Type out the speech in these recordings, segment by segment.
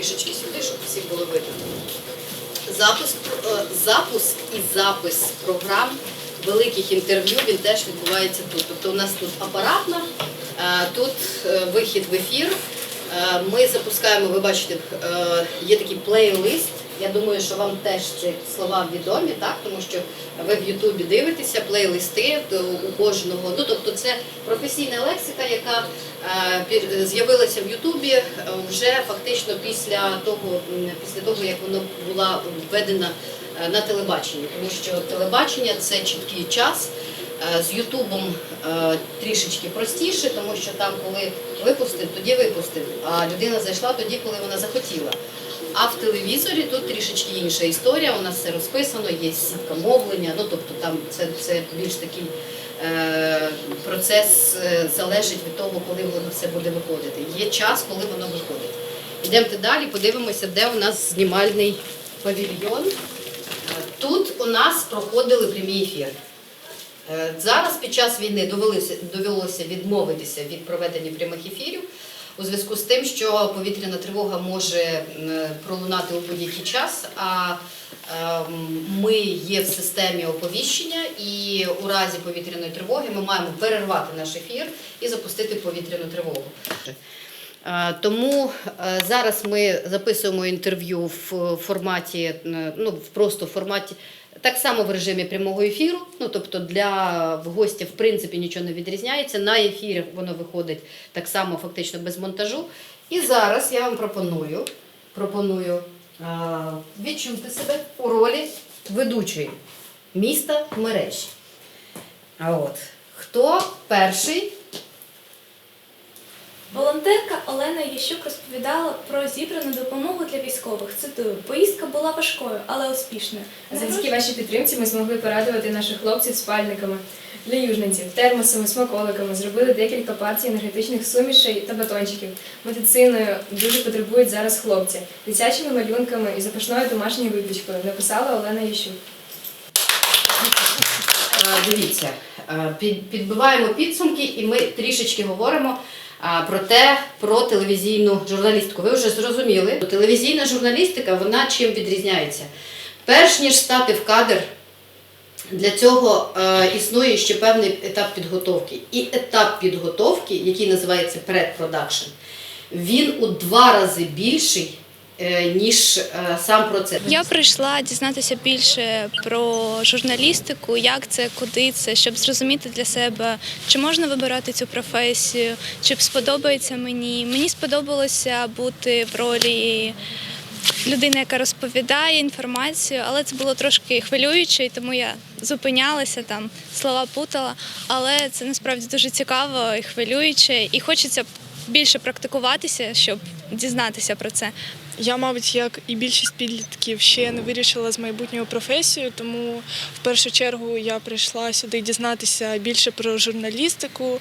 трішечки сюди, щоб всі було видно. Запуск, е, запуск і запис програм великих інтерв'ю він теж відбувається тут. Тобто у нас тут апаратна, е, тут е, вихід в ефір. Ми запускаємо, ви бачите, є такий плейлист. Я думаю, що вам теж ці слова відомі, так тому що ви в Ютубі дивитеся плейлисти у кожного. Ну тобто, це професійна лексика, яка е, з'явилася в Ютубі е, вже фактично після того, після того як воно була введена е, на телебаченні, тому що телебачення це чіткий час. Е, З Ютубом трішечки простіше, тому що там, коли випустив, тоді випустив. А людина зайшла тоді, коли вона захотіла. А в телевізорі тут трішечки інша історія. У нас все розписано, є сітка мовлення. Ну тобто там це, це більш такий е, процес е, залежить від того, коли воно все буде виходити. Є час, коли воно виходить. Йдемте далі, подивимося, де у нас знімальний павільйон. Е, Тут у нас проходили прямі ефіри. Е, Зараз під час війни довелося, довелося відмовитися від проведення прямих ефірів у зв'язку з тим, що повітряна тривога може пролунати у будь-який час. А ем, ми є в системі оповіщення, і у разі повітряної тривоги ми маємо перервати наш ефір і запустити повітряну тривогу. Е, Тому е, зараз ми записуємо інтерв'ю в форматі, е, ну просто в форматі, так само в режимі прямого ефіру. Ну тобто для гостя в принципі нічого не відрізняється. На ефірі воно виходить так само, фактично без монтажу. І зараз я вам пропоную, пропоную е, відчути себе у ролі ведучої міста мережі. А от хто перший? Волонтерка Олена Єщук розповідала про зібрану допомогу для військових. Цитую, поїздка була важкою, але успішною. Завдяки вашій підтримці ми змогли порадувати наших хлопців спальниками для южненців, термосами, смаколиками. Зробили декілька партій енергетичних сумішей та батончиків. Медициною дуже потребують зараз хлопці, дитячими малюнками і запашною домашньою випічкою. Написала Олена Єщук. Е, Дивіться, підбиваємо підсумки, і ми трішечки говоримо е, про те, про телевізійну журналістику. Ви вже зрозуміли, телевізійна журналістика вона чим відрізняється? Перш ніж стати в кадр, для цього е, існує ще певний етап підготовки. І етап підготовки, який називається предпродакшн, він у два рази більший, е, ніж е, сам процес. Я прийшла дізнатися більше про журналістику, як це, куди це, щоб зрозуміти для себе, чи можна вибирати цю професію, чи сподобається мені. Мені сподобалося бути в ролі людини, яка розповідає інформацію, але це було трошки хвилююче, і тому я зупинялася там, слова путала. Але це насправді дуже цікаво і хвилююче, і хочеться більше практикуватися, щоб дізнатися про це. Я, мабуть, як і більшість підлітків, ще не вирішила з майбутньою професією, тому в першу чергу я прийшла сюди дізнатися більше про журналістику.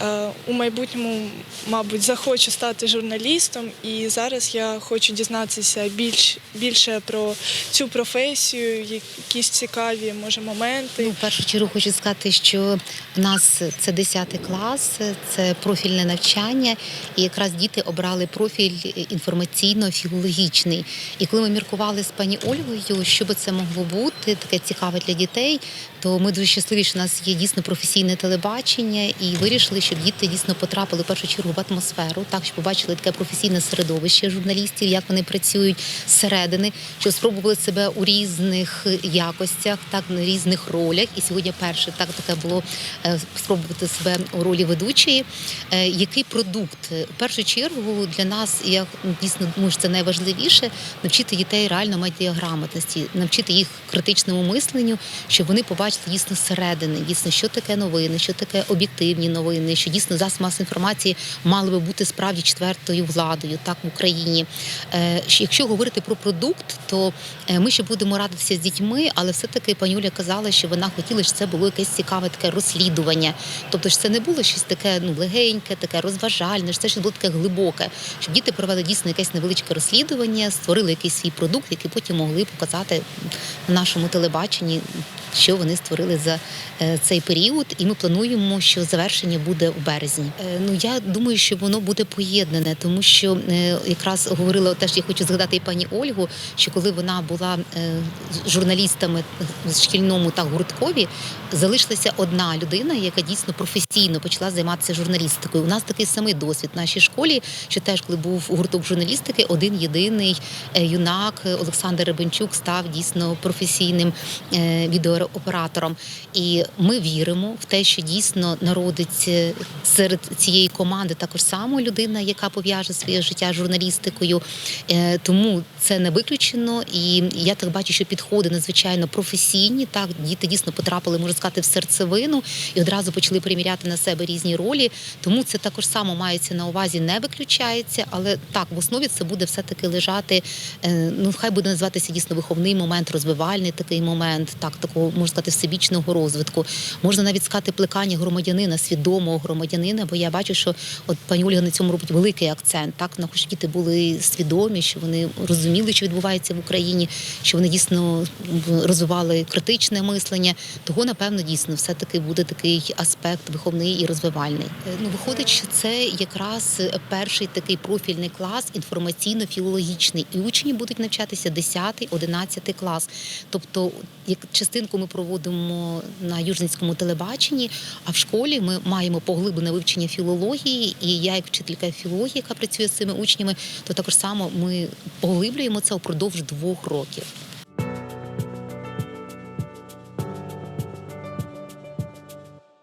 Е, У майбутньому, мабуть, захочу стати журналістом, і зараз я хочу дізнатися більш, більше про цю професію, якісь цікаві може моменти. Ну, в першу чергу хочу сказати, що в нас це 10 клас, це профільне навчання, і якраз діти обрали профіль інформаційно-філологічний. І коли ми міркували з пані Ольгою, що би це могло бути, таке цікаве для дітей, то ми дуже щасливі, що у нас є дійсно професійне телебачення, і вирішили, щоб діти дійсно потрапили в першу чергу в атмосферу, так щоб побачили таке професійне середовище журналістів, як вони працюють зсередини, щоб спробували себе у різних якостях, так на різних ролях. І сьогодні перше так таке було е, спробувати себе у ролі ведучої. Е, Який продукт в першу чергу для нас, я дійсно думаю, що це найважливіше навчити дітей реально медіаграмотності, навчити їх критичному мисленню, щоб вони побачили дійсно зсередини, дійсно, що таке новини, що таке об'єктивні новини, що дійсно засіб масової інформації мали би бути справді четвертою владою так в Україні. Е, Якщо говорити про продукт, то е, ми ще будемо радитися з дітьми, але все-таки пані Оля казала, що вона хотіла, щоб це було якесь цікаве таке розслідування. Тобто, що це не було щось таке ну легеньке, таке розважальне, що це щось було таке глибоке, щоб діти провели дійсно якесь невеличке розслідування, створили якийсь свій продукт, який потім могли показати на нашому телебаченні, що вони створили за е, цей період, і ми плануємо, що завершення буде у березні. Е, Ну я думаю, що воно буде поєднане, тому що е, якраз говорила теж я хочу згадати і пані Ольгу, що коли вона була журналістами в шкільному та гурткові, залишилася одна людина, яка дійсно професійно почала займатися журналістикою. У нас такий самий досвід в нашій школі, що теж коли був гурток журналістики, один єдиний юнак Олександр Ребенчук став дійсно професійним е, відеооператором. І ми віримо в те, що дійсно народиться серед цієї команди також само людина, яка пов'яже своє життя з журналістикою. Е, Тому це не виключено. І я так бачу, що підходи надзвичайно професійні. Так, діти дійсно потрапили, можна сказати, в серцевину і одразу почали приміряти на себе різні ролі. Тому це також само мається на увазі, не виключається, але так в основі це буде все таки лежати. е, Ну, хай буде називатися дійсно виховний момент, розвивальний такий момент, так такого можна сказати, всебічного розвитку. Можна навіть сказати плекання громадянина, свідомого громадянина, бо я бачу, що от пані Ольга на цьому робить великий акцент. Так на що діти були свідомі, що вони розуміли, що відбувається в Україні, що вони дійсно розвивали критичне мислення. Того, напевно, дійсно все таки буде такий аспект виховний і розвивальний. Е, Ну виходить, що це якраз перший такий профільний клас інформаційно-філологічний, і учні будуть навчатися 10-11 клас. Тобто, як частинку ми проводимо на южницькому телебаченні, а в школі ми маємо поглиблене вивчення філології. І я, як вчителька філології, яка працює з цими учнями, то також само ми поглиблюємо це впродовж двох років.